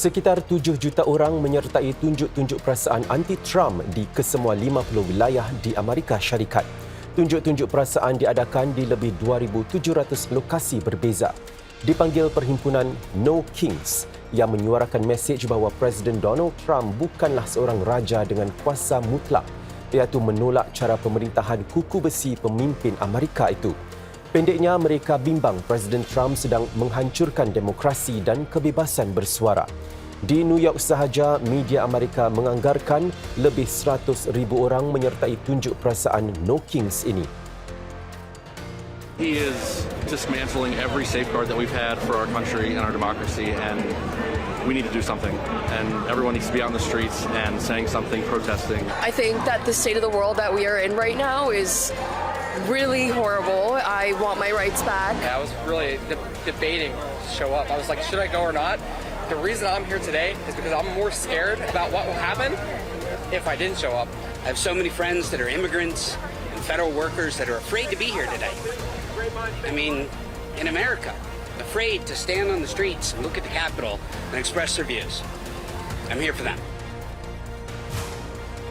Sekitar 7 juta orang menyertai tunjuk-tunjuk perasaan anti-Trump di kesemua 50 wilayah di Amerika Syarikat. Tunjuk-tunjuk perasaan diadakan di lebih 2,700 lokasi berbeza. Dipanggil perhimpunan No Kings yang menyuarakan mesej bahawa Presiden Donald Trump bukanlah seorang raja dengan kuasa mutlak iaitu menolak cara pemerintahan kuku besi pemimpin Amerika itu. Pendeknya, mereka bimbang Presiden Trump sedang menghancurkan demokrasi dan kebebasan bersuara. Di New York sahaja, media Amerika menganggarkan lebih 100 ribu orang menyertai tunjuk perasaan No Kings ini. He is dismantling every safeguard that we've had for our country and our democracy, and we need to do something. And everyone needs to be out in the streets and saying something, protesting. I think that the state of the world that we are in right now is really horrible. I want my rights back. I was really de- debating to show up. I was like, should I go or not? The reason I'm here today is because I'm more scared about what will happen if I didn't show up. I have so many friends that are immigrants and federal workers that are afraid to be here today. I mean, in America, afraid to stand on the streets and look at the Capitol and express their views. I'm here for them.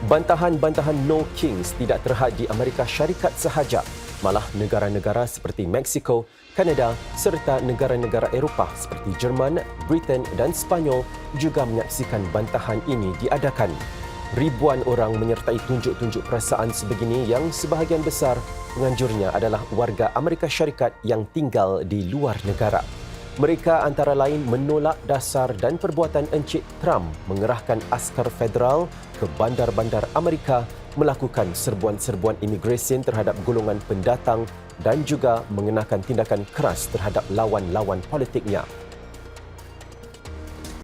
Bantahan-bantahan No Kings tidak terhad di Amerika Syarikat sahaja, malah negara-negara seperti Mexico, Kanada serta negara-negara Eropah seperti Jerman, Britain dan Spanyol juga menyaksikan bantahan ini diadakan. Ribuan orang menyertai tunjuk-tunjuk perasaan sebegini yang sebahagian besar penganjurnya adalah warga Amerika Syarikat yang tinggal di luar negara. Mereka antara lain menolak dasar dan perbuatan Encik Trump mengerahkan askar federal ke bandar-bandar Amerika melakukan serbuan-serbuan imigresen terhadap golongan pendatang dan juga mengenakan tindakan keras terhadap lawan-lawan politiknya.